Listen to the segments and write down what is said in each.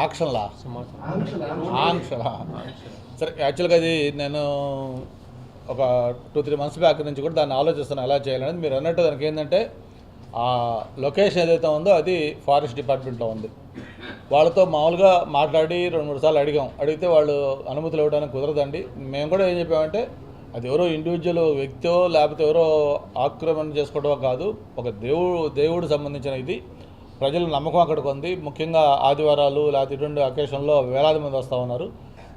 ఆక్షన్లా ఆంక్షలా. సరే యాక్చువల్గా అది నేను ఒక టూ త్రీ మంత్స్ బ్యాక్ నుంచి కూడా దాన్ని ఆలోచిస్తున్నాను ఎలా చేయాలనేది. మీరు అన్నట్టు దానికి ఏంటంటే ఆ లొకేషన్ ఏదైతే ఉందో అది ఫారెస్ట్ డిపార్ట్మెంట్లో ఉంది. వాళ్ళతో మామూలుగా మాట్లాడి రెండు మూడు సార్లు అడిగాం. అడిగితే వాళ్ళు అనుమతులు ఇవ్వడానికి కుదరదండి. మేము కూడా ఏం చెప్పామంటే అది ఎవరో ఇండివిజువల్ వ్యక్తో లేకపోతే ఎవరో ఆక్రమణ చేసుకోవడమో కాదు ఒక దేవుడు దేవుడు సంబంధించిన ఇది. ప్రజల నమ్మకం అక్కడికి ఉంది. ముఖ్యంగా ఆదివారాలు లేకపోతే ఇటువంటి అకేషన్లో వేలాది మంది వస్తూ ఉన్నారు.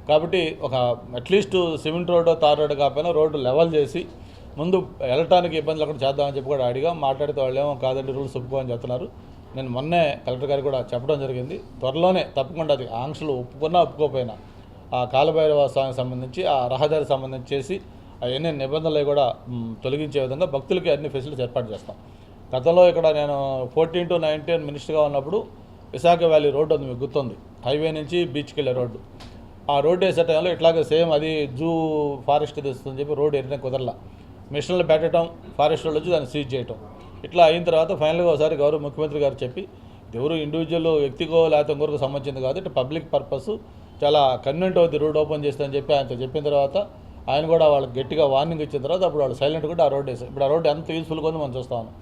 కాబట్టి ఒక at least cement road tar road కాకపోయినా రోడ్డు లెవెల్ చేసి ముందు వెళ్ళటానికి ఇబ్బంది లేకుండా చేద్దామని చెప్పి కూడా అడిగా. మాట్లాడితే వాళ్ళు ఏమో కాదండి రూల్స్ ఒప్పుకోమని చెప్తున్నారు. నేను మొన్నే కలెక్టర్ గారికి కూడా చెప్పడం జరిగింది. త్వరలోనే తప్పకుండా అది ఆంక్షలు ఒప్పుకున్నా ఒప్పుకోకపోయినా ఆ కాలభైరవ స్వామికి సంబంధించి ఆ రహదారికి సంబంధించి చేసి అవన్నీ నిబంధనలు కూడా తొలగించే విధంగా భక్తులకి అన్ని ఫెసిలిటీస్ ఏర్పాటు చేస్తాం. గతంలో ఇక్కడ నేను ఫోర్టీన్ టు నైన్టీన్ మినిస్టర్గా ఉన్నప్పుడు విశాఖ వ్యాలీ రోడ్డు ఉంది మీకు గుర్తుంది. హైవే నుంచి బీచ్కి వెళ్ళే రోడ్డు. ఆ రోడ్డు వేసే టైంలో ఇట్లాగే సేమ్ అది జూ ఫారెస్ట్ తెస్తుందని చెప్పి రోడ్డు ఎరిన కుదరలా. మిషన్లు పెట్టడం ఫారెస్ట్ వాళ్ళు వచ్చి దాన్ని సీజ్ చేయటం. ఇట్లా అయిన తర్వాత ఫైనల్గా ఒకసారి గౌరవ ముఖ్యమంత్రి గారు చెప్పి ఎవరు ఇండివిజువల్ వ్యక్తికో లేకపోతే ఇంకొకరికి సంబంధించింది కాదు పబ్లిక్ పర్పస్ చాలా కన్వెంట్ అవుతుంది రోడ్ ఓపెన్ చేస్తుందని అని చెప్పి ఆయనతో చెప్పిన తర్వాత ఆయన కూడా వాళ్ళకి గట్టిగా వార్నింగ్ ఇచ్చిన తర్వాత అప్పుడు వాళ్ళు సైలెంట్ కూడా ఆ రోడ్ వేసారు ఇప్పుడు ఆ రోడ్ ఎంత యూస్ఫుల్గా ఉందో మనం చూస్తా ఉన్నాం.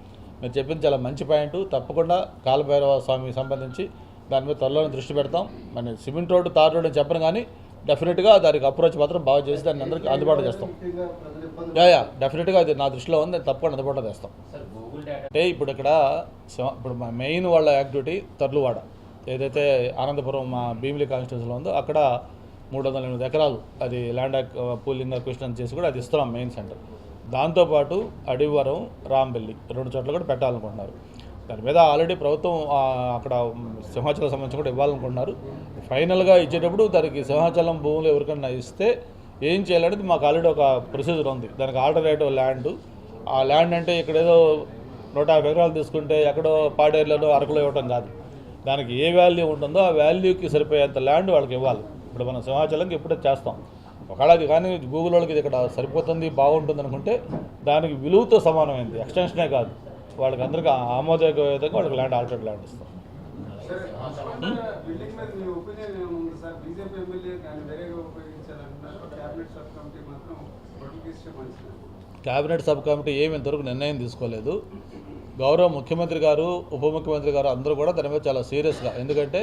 మీరు చెప్పింది చాలా మంచి పాయింట్. తప్పకుండా కాలభైరవ స్వామికి సంబంధించి దాని మీద త్వరలోనే దృష్టి పెడతాం. మన సిమెంట్ రోడ్డు తార్ రోడ్డు అని చెప్పను కానీ డెఫినెట్గా దానికి అప్రోచ్ మాత్రం బాగా చేసి దాన్ని అందరికీ అందుబాటులో చేస్తాం. యా డెఫినెట్గా అది నా దృష్టిలో ఉంది. తప్పకుండా అందుబాటులో చేస్తాం. అంటే ఇప్పుడు ఇక్కడ ఇప్పుడు మా మెయిన్ వాళ్ళ యాక్టివిటీ తర్లువాడ. ఏదైతే ఆనందపురం మా భీమిలి కాన్స్టిట్యూన్సీలో ఉందో అక్కడ మూడు వందల ఎనిమిది ఎకరాలు అది ల్యాండ్ పూలింగ్ క్వశ్చన్ చేసి కూడా అది ఇస్తున్నాం మెయిన్ సెంటర్. దాంతోపాటు అడివరం రాంబెల్లి రెండు చోట్ల కూడా పెట్టాలనుకుంటున్నారు. దాని మీద ఆల్రెడీ ప్రభుత్వం అక్కడ సింహాచలం సంబంధించి కూడా ఇవ్వాలనుకుంటున్నారు. ఫైనల్గా ఇచ్చేటప్పుడు దానికి సింహాచలం భూములు ఎవరికన్నా ఇస్తే ఏం చేయాలనేది మాకు ఆల్రెడీ ఒక ప్రొసీజర్ ఉంది. దానికి ఆల్టర్నేటివ్ ల్యాండ్. ఆ ల్యాండ్ అంటే ఇక్కడ ఏదో నూట యాభై ఎకరాలు తీసుకుంటే ఎక్కడో పాడేరులోనో అరకులో ఇవ్వటం కాదు. దానికి ఏ వాల్యూ ఉంటుందో ఆ వాల్యూకి సరిపోయేంత ల్యాండ్ వాళ్ళకి ఇవ్వాలి. ఇప్పుడు మనం సింహాచలంకి ఇప్పుడే చేస్తాం. ఒకవేళ అది కానీ గూగుల్ వాళ్ళకి ఇది ఇక్కడ సరిపోతుంది బాగుంటుంది అనుకుంటే దానికి విలువతో సమానమైంది. ఎక్స్టెన్షనే కాదు. వాళ్ళకి అందరికీ ఆమోదయోగ్య విధంగా వాళ్ళకి ల్యాండ్ ఆల్టర్నేట్ ల్యాండ్ ఇస్తాం. Cabinet sub committee cabinet sub committee ఏమి ఇంతవరకు నిర్ణయం తీసుకోలేదు. గౌరవ ముఖ్యమంత్రి గారు ఉప ముఖ్యమంత్రి గారు అందరూ కూడా దాని మీద చాలా సీరియస్గా ఎందుకంటే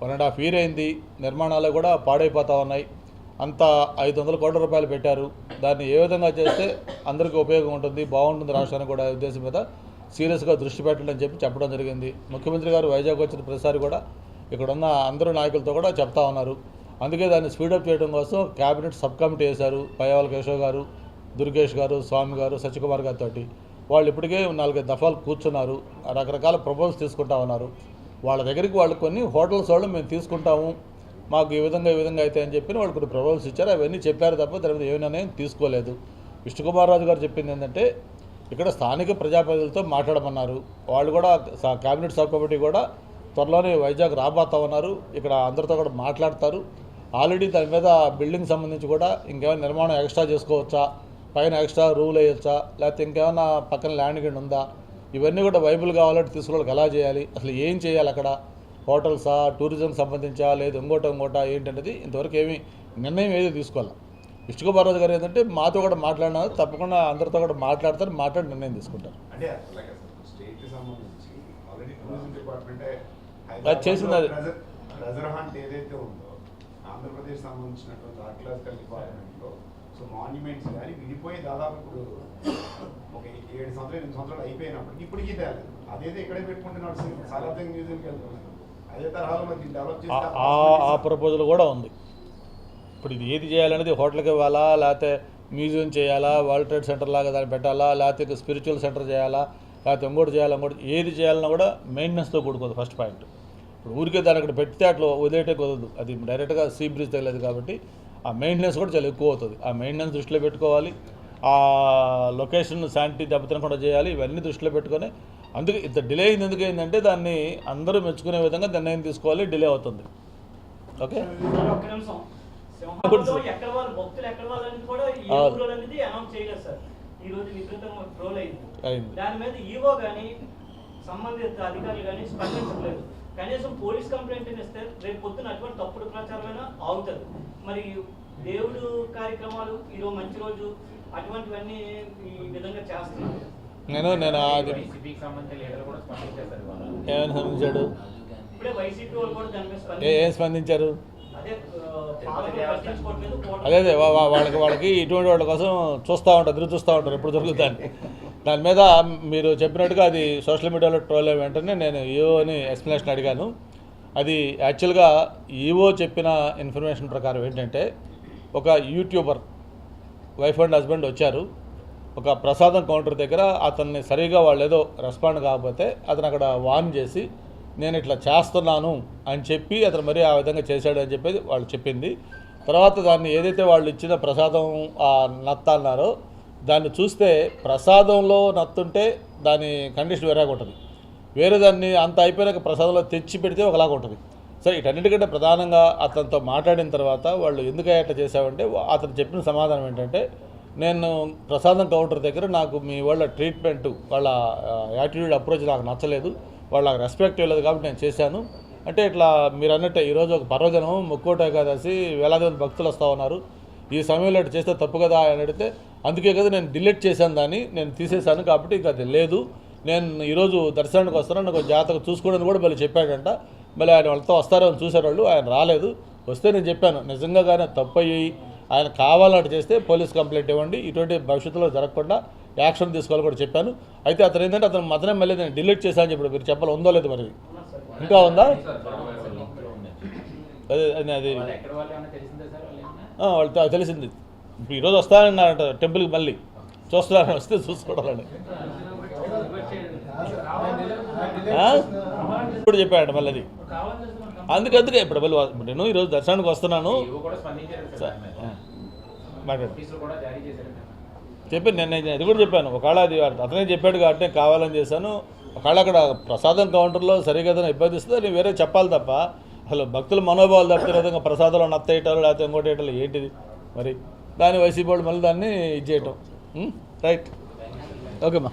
వన్ అండ్ హాఫ్ ఇయర్ అయింది. నిర్మాణాలు కూడా పాడైపోతూ ఉన్నాయి. అంత ఐదు వందల కోట్ల రూపాయలు పెట్టారు. దాన్ని ఏ విధంగా చేస్తే అందరికీ ఉపయోగం ఉంటుంది బాగుంటుంది రాష్ట్రానికి కూడా ఉద్దేశం మీద సీరియస్గా దృష్టి పెట్టండి అని చెప్పి చెప్పడం జరిగింది. ముఖ్యమంత్రి గారు వైజాగ్ వచ్చిన ప్రతిసారి కూడా ఇక్కడ ఉన్న అందరూ నాయకులతో కూడా చెప్తా ఉన్నారు. అందుకే దాన్ని స్పీడప్ చేయడం కోసం కేబినెట్ సబ్ కమిటీ వేశారు పయ్యావల కేశవ్ గారు దుర్గేష్ గారు స్వామి గారు సత్యకుమార్ గారితో వాళ్ళు ఇప్పటికే నాలుగైదు దఫాలు కూర్చున్నారు రకరకాల ప్రపోజల్స్ తీసుకుంటా ఉన్నారు. వాళ్ళ దగ్గరికి వాళ్ళు కొన్ని హోటల్స్ వాళ్ళు మేము తీసుకుంటాము మాకు ఈ విధంగా ఈ విధంగా అయితే అని చెప్పి వాళ్ళు కొన్ని ప్రపోజల్స్ ఇచ్చారు. అవన్నీ చెప్పారు తప్ప దాని మీద ఏ నిర్ణయం తీసుకోలేదు. విష్ణుకుమార్ రాజు గారు చెప్పింది ఏంటంటే ఇక్కడ స్థానిక ప్రజాప్రతినిధులతో మాట్లాడమన్నారు. వాళ్ళు కూడా క్యాబినెట్ కేబినెట్ సబ్ కమిటీ కూడా త్వరలోనే వైజాగ్ రాబోతా ఉన్నారు. ఇక్కడ అందరితో కూడా మాట్లాడతారు. ఆల్రెడీ దాని మీద బిల్డింగ్ సంబంధించి కూడా ఇంకేమైనా నిర్మాణం ఎక్స్ట్రా చేసుకోవచ్చా? పైన ఎక్స్ట్రా రూల్ వేయొచ్చా? లేకపోతే ఇంకేమైనా పక్కన ల్యాండ్ గిడ్ ఉందా? ఇవన్నీ కూడా వైబుల్ కావాలంటే తీసుకోవడానికి ఎలా చేయాలి? అసలు ఏం చేయాలి అక్కడ? హోటల్సా టూరిజం సంబంధించా లేదు ఇంకోట ఇంకోట ఏంటనేది ఇంతవరకు ఏమీ నిర్ణయం ఏది తీసుకోవాలి? విష్ణుకుమార్ గారు ఏంటంటే మాతో కూడా మాట్లాడినారు తప్పకుండా అందరితో కూడా మాట్లాడతారు మాట్లాడి నిర్ణయం తీసుకుంటారు. సార్ అది చేసింది అది. ట్రెజర్ హంట్ ఏదైతే ఉందో ఆంధ్రప్రదేశ్ సంబంధించినటువంటి ఆర్కియలాజికల్ డిపార్ట్మెంట్లో సో మాన్యుమెంట్స్ కానీ విడిపోయి దాదాపు ఇప్పుడు ఒక ఏడు సంవత్సరాలు ఎనిమిది సంవత్సరాలు అయిపోయినప్పటికీ ఇప్పటికీ తేలేదు. అదైతే ఇక్కడే పెట్టుకుంటున్నాడు సాలార్థం మ్యూజియంకి వెళ్తున్నాడు. ఆ- ప్రపోజల్ కూడా ఉంది. ఇప్పుడు ఇది ఏది చేయాలనేది హోటల్కి ఇవ్వాలా లేకపోతే మ్యూజియం చేయాలా వరల్డ్ ట్రేడ్ సెంటర్ లాగా దాన్ని పెట్టాలా లేకపోతే స్పిరిచువల్ సెంటర్ చేయాలా లేకపోతే ఇంకోటి చేయాలా ఇంకోటి ఏది చేయాలన్నా కూడా మెయింటెనెన్స్తో కూడుకోదు ఫస్ట్ పాయింట్ ఇప్పుడు ఊరికే దాన్ని అక్కడ పెడితే అట్లా వదిలేటే కుదరదు. అది డైరెక్ట్గా సీ బ్రిడ్జ్ తగలేదు కాబట్టి ఆ మెయింటెనెన్స్ కూడా చాలా ఎక్కువ అవుతుంది. ఆ మెయింటెనెన్స్ దృష్టిలో పెట్టుకోవాలి. ఆ లొకేషన్ శాంటిటీ దెబ్బతినకుండా చేయాలి. ఇవన్నీ దృష్టిలో పెట్టుకొని అందుకే ఇంత డిలే అయింది ఎందుకు అయిందంటే దాన్ని అందరూ మెచ్చుకునే విధంగా నిర్ణయం తీసుకోవాలి డిలే అవుతుంది. ఓకే? సంబంధిత అధికారులు కానీ స్పందించలేదు కనీసం పోలీస్ కంప్లైంట్ ఇస్తే రేపు పొద్దున అటువంటి తప్పుడు ప్రచారమైనా ఆగుతుంది. మరి దేవుడు కార్యక్రమాలు ఈరోజు మంచి రోజు అటువంటివన్నీ ఈ విధంగా చేస్తున్నారు. నేను నేను అది ఏమని స్పందించాడు. ఏ ఏం స్పందించారు? అదే అదే వా- వాళ్ళకి వాళ్ళకి ఇటువంటి వాళ్ళ కోసం చూస్తూ ఉంటారు ఎదురు చూస్తూ ఉంటారు ఎప్పుడు దొరుకుతాను దాని మీద మీరు చెప్పినట్టుగా అది సోషల్ మీడియాలో ట్రోల్ అయిన వెంటనే నేను ఈఓ అని ఎక్స్ప్లెనేషన్ అడిగాను. అది యాక్చువల్గా ఈఓ చెప్పిన ఇన్ఫర్మేషన్ ప్రకారం ఏంటంటే ఒక యూట్యూబర్ వైఫ్ అండ్ హస్బెండ్ వచ్చారు. ఒక ప్రసాదం కౌంటర్ దగ్గర అతన్ని సరిగా వాళ్ళు ఏదో రెస్పాండ్ కాకపోతే అతను అక్కడ వార్న్ చేసి నేను ఇట్లా చేస్తున్నాను అని చెప్పి అతను మరీ ఆ విధంగా చేశాడు అని చెప్పేది వాళ్ళు చెప్పింది. తర్వాత దాన్ని ఏదైతే వాళ్ళు ఇచ్చిన ప్రసాదం ఆ నత్త అన్నారో దాన్ని చూస్తే ప్రసాదంలో నత్తుంటే దాని కండిషన్ వేరేగా ఉంటుంది. వేరే దాన్ని అంత అయిపోయినాక ప్రసాదంలో తెచ్చి పెడితే ఒకలాగా ఉంటుంది. సరే ఇటన్నిటికంటే ప్రధానంగా అతనితో మాట్లాడిన తర్వాత వాళ్ళు ఎందుకు అట్లా చేశావంటే అతను చెప్పిన సమాధానం ఏంటంటే నేను ప్రసాదం కౌంటర్ దగ్గర నాకు మీ వాళ్ళ ట్రీట్మెంట్ వాళ్ళ యాటిట్యూడ్ అప్రోచ్ నాకు నచ్చలేదు. వాళ్ళ రెస్పెక్ట్ ఇవ్వలేదు కాబట్టి నేను చేశాను. అంటే ఇట్లా మీరు అన్నట్టే ఈరోజు ఒక పర్వదినం ముక్కోట ఏకాదశి వేలాది మంది భక్తులు వస్తూ ఉన్నారు. ఈ సమయంలో ఇట్లా చేస్తే తప్పు కదా అని అడిగితే అందుకే కదా నేను డిలీట్ చేశాను దాన్ని నేను తీసేశాను కాబట్టి ఇంకా అది లేదు. నేను ఈరోజు దర్శనానికి వస్తాను నాకు జాతకు చూసుకోవడానికి కూడా మళ్ళీ చెప్పాడంట. మళ్ళీ ఆయన వాళ్ళతో వస్తారో అని చూశారు వాళ్ళు ఆయన రాలేదు. వస్తే నేను చెప్పాను నిజంగా కానీ తప్పు అయ్యి ఆయన కావాలంటే చేస్తే పోలీస్ కంప్లైంట్ ఇవ్వండి. ఇటువంటి భవిష్యత్తులో జరగకుండా యాక్షన్ తీసుకోవాలని కూడా చెప్పాను. అయితే అతను ఏంటంటే అతను మతనే మళ్ళీ నేను డిలీట్ చేశాను చెప్పాడు మీరు చెప్పాలి. ఉందో లేదు మరి. ఇంకా ఉందా. అదే అది అది. వాళ్ళు తెలిసిందే. ఇప్పుడు ఈరోజు వస్తానన్నారంట టెంపుల్కి మళ్ళీ. చూస్తున్నారని వస్తే చూసుకోవడాలని ఆ? ఇప్పుడు చెప్పాడు మళ్ళీ అది. అందుకే అందుకే ఇప్పుడు మళ్ళీ వా- నేను ఈరోజు దర్శనానికి వస్తున్నాను. చెప్పాను నేను అది కూడా చెప్పాను. ఒకవేళ అది అతనే చెప్పాడు కాబట్టి నేను కావాలని చేశాను. ఒకవేళ అక్కడ ప్రసాదం కౌంటర్లో సరిగా ఏదైనా ఇబ్బంది ఇస్తే నేను వేరే చెప్పాలి తప్ప. అసలు భక్తుల మనోభావాలు తప్పితే విధంగా ప్రసాదంలో నత్తేయటాలు లేకపోతే ఇంకోటి వేయటాలు ఏంటిది? మరి దాన్ని వైసీపీ వాళ్ళు మళ్ళీ దాన్ని ఇది చేయటం? రైట్. ఓకేమ్మా